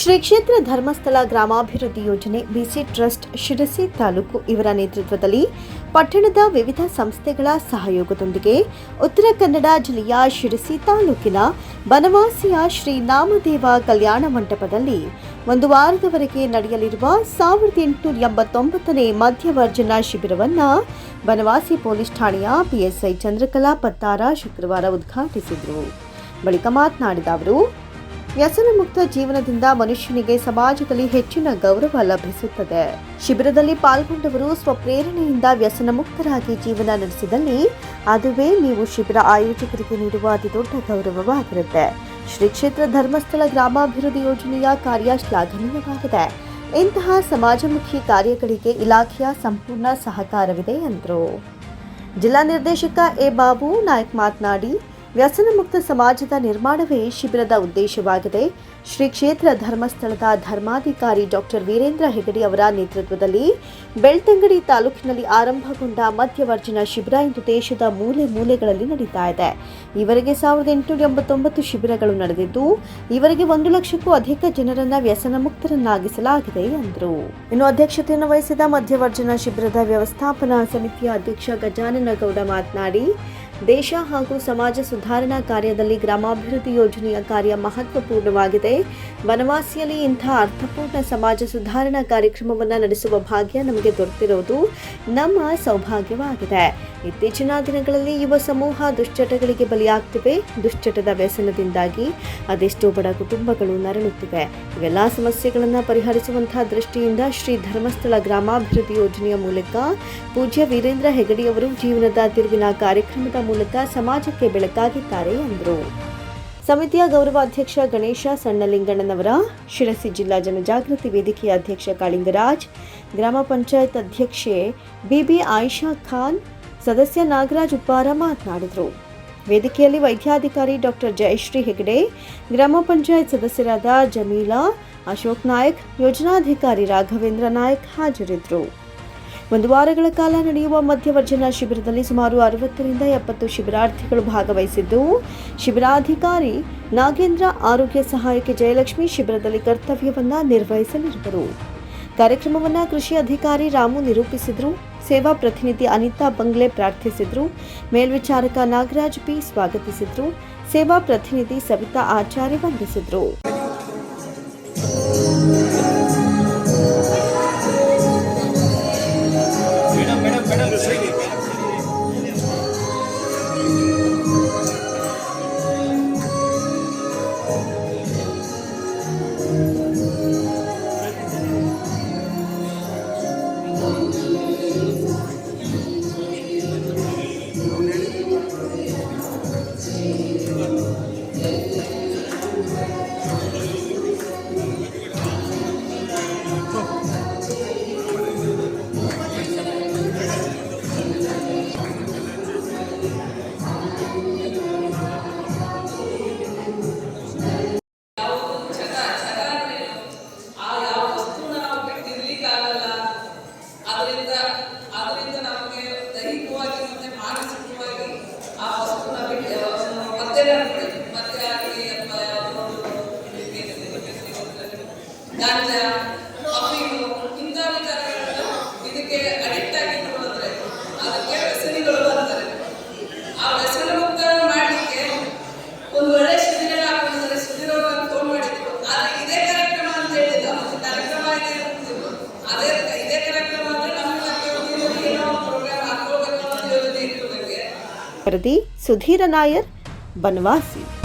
ಶ್ರೀ ಕ್ಷೇತ್ರ ಧರ್ಮಸ್ಥಳ ಗ್ರಾಮಾಭಿವೃದ್ಧಿ ಯೋಜನೆ ಬಿಸಿ ಟ್ರಸ್ಟ್ ಶಿರಸಿ ತಾಲೂಕು ಇವರ ನೇತೃತ್ವದಲ್ಲಿ ಪಟ್ಟಣದ ವಿವಿಧ ಸಂಸ್ಥೆಗಳ ಸಹಯೋಗದೊಂದಿಗೆ ಉತ್ತರ ಕನ್ನಡ ಜಿಲ್ಲೆಯ ಶಿರಸಿ ತಾಲೂಕಿನ ಬನವಾಸಿಯ ಶ್ರೀ ನಾಮದೇವ ಕಲ್ಯಾಣ ಮಂಟಪದಲ್ಲಿ ಒಂದು ವಾರದವರೆಗೆ ನಡೆಯಲಿರುವ ಸಾವಿರದ ಎಂಟುನೂರ ಎಂಬತ್ತೊಂಬತ್ತನೇ ಮಧ್ಯವರ್ಜನ ಶಿಬಿರವನ್ನು ಬನವಾಸಿ ಪೊಲೀಸ್ ಠಾಣೆಯ ಪಿಎಸ್ಐ ಚಂದ್ರಕಲಾ ಪತ್ತಾರ ಶುಕ್ರವಾರ ಉದ್ಘಾಟಿಸಿದರು. ಬಳಿಕ ಮಾತನಾಡಿದ ಅವರು ವ್ಯಸನ ಮುಕ್ತ ಜೀವನದಿಂದ ಮನುಷ್ಯನಿಗೆ ಸಮಾಜದಲ್ಲಿ ಹೆಚ್ಚಿನ ಗೌರವ ಲಭಿಸುತ್ತದೆ. ಶಿಬಿರದಲ್ಲಿ ಪಾಲ್ಗೊಂಡವರು ಸ್ವಪ್ರೇರಣೆಯಿಂದ ವ್ಯಸನ ಮುಕ್ತರಾಗಿ ಜೀವನ ನಡೆಸಿದಲ್ಲಿ ಅದುವೇ ನೀವು ಶಿಬಿರ ಆಯೋಜಕರಿಗೆ ನೀಡುವ ಅತಿದೊಡ್ಡ ಗೌರವವಾಗಿರುತ್ತೆ. ಶ್ರೀ ಕ್ಷೇತ್ರ ಧರ್ಮಸ್ಥಳ ಗ್ರಾಮಾಭಿವೃದ್ಧಿ ಯೋಜನೆಯ ಕಾರ್ಯ ಶ್ಲಾಘನೀಯವಾಗಿದೆ. ಇಂತಹ ಸಮಾಜಮುಖಿ ಕಾರ್ಯಗಳಿಗೆ ಇಲಾಖೆಯ ಸಂಪೂರ್ಣ ಸಹಕಾರವಿದೆ ಎಂದರು. ಜಿಲ್ಲಾ ನಿರ್ದೇಶಕ ಎ ಬಾಬು ನಾಯ್ಕ್ ಮಾತನಾಡಿ ವ್ಯಸನ ಮುಕ್ತ ಸಮಾಜದ ನಿರ್ಮಾಣವೇ ಶಿಬಿರದ ಉದ್ದೇಶವಾಗಿದೆ. ಶ್ರೀ ಕ್ಷೇತ್ರ ಧರ್ಮಸ್ಥಳದ ಧರ್ಮಾಧಿಕಾರಿ ಡಾಕ್ಟರ್ ವೀರೇಂದ್ರ ಹೆಗಡೆ ಅವರ ನೇತೃತ್ವದಲ್ಲಿ ಬೆಳ್ತಂಗಡಿ ತಾಲೂಕಿನಲ್ಲಿ ಆರಂಭಗೊಂಡ ಮಧ್ಯವರ್ಜನ ಶಿಬಿರ ಇಂದು ದೇಶದ ಮೂಲೆ ಮೂಲೆಗಳಲ್ಲಿ ನಡೀತಾ ಇದೆ. ಇವರಿಗೆ ಸಾವಿರದ ಎಂಟುನೂರ ಎಂಬತ್ತೊಂಬತ್ತು ಶಿಬಿರಗಳು ನಡೆದಿದ್ದು ಇವರಿಗೆ ಒಂದು ಲಕ್ಷಕ್ಕೂ ಅಧಿಕ ಜನರನ್ನ ವ್ಯಸನ ಮುಕ್ತರನ್ನಾಗಿಸಲಾಗಿದೆ ಎಂದರು. ಇನ್ನು ಅಧ್ಯಕ್ಷತೆಯನ್ನು ವಹಿಸಿದ ಮಧ್ಯವರ್ಜನ ಶಿಬಿರದ ವ್ಯವಸ್ಥಾಪನಾ ಸಮಿತಿಯ ಅಧ್ಯಕ್ಷ ಗಜಾನನಗೌಡ ಮಾತನಾಡಿ ದೇಶ ಹಾಗೂ ಸಮಾಜ ಸುಧಾರಣಾ ಕಾರ್ಯದಲ್ಲಿ ಗ್ರಾಮಾಭಿವೃದ್ಧಿ ಯೋಜನೆಯ ಕಾರ್ಯ ಮಹತ್ವಪೂರ್ಣವಾಗಿದೆ. ವನವಾಸಿಯಲ್ಲಿ ಇಂತಹ ಅರ್ಥಪೂರ್ಣ ಸಮಾಜ ಸುಧಾರಣಾ ಕಾರ್ಯಕ್ರಮವನ್ನು ನಡೆಸುವ ಭಾಗ್ಯ ನಮಗೆ ದೊರೆತಿರುವುದು ನಮ್ಮ ಸೌಭಾಗ್ಯವಾಗಿದೆ. ಇತ್ತೀಚಿನ ದಿನಗಳಲ್ಲಿ ಯುವ ಸಮೂಹ ದುಶ್ಚಟಗಳಿಗೆ ಬಲಿಯಾಗ್ತಿವೆ. ದುಶ್ಚಟದ ವ್ಯಸನದಿಂದಾಗಿ ಅದೆಷ್ಟೋ ಬಡ ಕುಟುಂಬಗಳು ನರಳುತ್ತಿವೆ. ಇವೆಲ್ಲ ಸಮಸ್ಯೆಗಳನ್ನು ಪರಿಹರಿಸುವಂತಹ ದೃಷ್ಟಿಯಿಂದ ಶ್ರೀ ಧರ್ಮಸ್ಥಳ ಗ್ರಾಮಾಭಿವೃದ್ಧಿ ಯೋಜನೆಯ ಮೂಲಕ ಪೂಜ್ಯ ವೀರೇಂದ್ರ ಹೆಗಡೆಯವರು ಜೀವನದ ತಿರುವಿನ ಕಾರ್ಯಕ್ರಮದ ಮೂಲಕ ಸಮಾಜಕ್ಕೆ ಬೆಳಕಾಗಿದ್ದಾರೆ ಎಂದರು. ಸಮಿತಿಯ ಗೌರವಾಧ್ಯಕ್ಷ ಗಣೇಶ ಸಣ್ಣಲಿಂಗಣ್ಣನವರ, ಶಿರಸಿ ಜಿಲ್ಲಾ ಜನಜಾಗೃತಿ ವೇದಿಕೆಯ ಅಧ್ಯಕ್ಷ ಕಾಳಿಂಗರಾಜ್, ಗ್ರಾಮ ಪಂಚಾಯತ್ ಅಧ್ಯಕ್ಷೆ ಬಿಬಿ ಆಯಿಷಾ ಖಾನ್, ಸದಸ್ಯ ನಾಗರಾಜ್ ಉಪ್ಪಾರ ಮಾತನಾಡಿದರು. ವೇದಿಕೆಯಲ್ಲಿ ವೈದ್ಯಾಧಿಕಾರಿ ಡಾಕ್ಟರ್ ಜಯಶ್ರೀ ಹೆಗಡೆ, ಗ್ರಾಮ ಪಂಚಾಯತ್ ಸದಸ್ಯರಾದ ಜಮೀಲಾ, ಅಶೋಕ್ ನಾಯಕ್, ಯೋಜನಾಧಿಕಾರಿ ರಾಘವೇಂದ್ರ ನಾಯಕ್ ಹಾಜರಿದ್ದರು. ಒಂದು ವಾರಗಳ ಕಾಲ ನಡೆಯುವ ಮಧ್ಯವರ್ಜನ ಶಿಬಿರದಲ್ಲಿ ಸುಮಾರು ಅರವತ್ತರಿಂದ ಎಪ್ಪತ್ತು ಶಿಬಿರಾರ್ಥಿಗಳು ಭಾಗವಹಿಸಿದ್ದವು ಶಿಬಿರಾಧಿಕಾರಿ ನಾಗೇಂದ್ರ ಆರೋಗ್ಯ ಸಹಾಯಕಿ ಜಯಲಕ್ಷ್ಮಿ ಶಿಬಿರದಲ್ಲಿ ಕರ್ತವ್ಯವನ್ನ ನಿರ್ವಹಿಸಲಿರುವರು. ಕಾರ್ಯಕ್ರಮವನ್ನು ಕೃಷಿ ಅಧಿಕಾರಿ ರಾಮು ನಿರೂಪಿಸಿದರು, ಸೇವಾ ಪ್ರತಿನಿಧಿ ಅನಿತಾ ಬಂಗ್ಲೆ ಪ್ರಾರ್ಥಿಸಿದರು, ಮೇಲ್ವಿಚಾರಕ ನಾಗರಾಜ್ ಪಿ ಸ್ವಾಗತಿಸಿದರು, ಸೇವಾ ಪ್ರತಿನಿಧಿ ಸವಿತಾ ಆಚಾರ್ಯ ವಂದಿಸಿದ್ರು. Thank it. ವರದಿ ಸುಧೀರ ನಾಯರ್ ಬನವಾಸಿ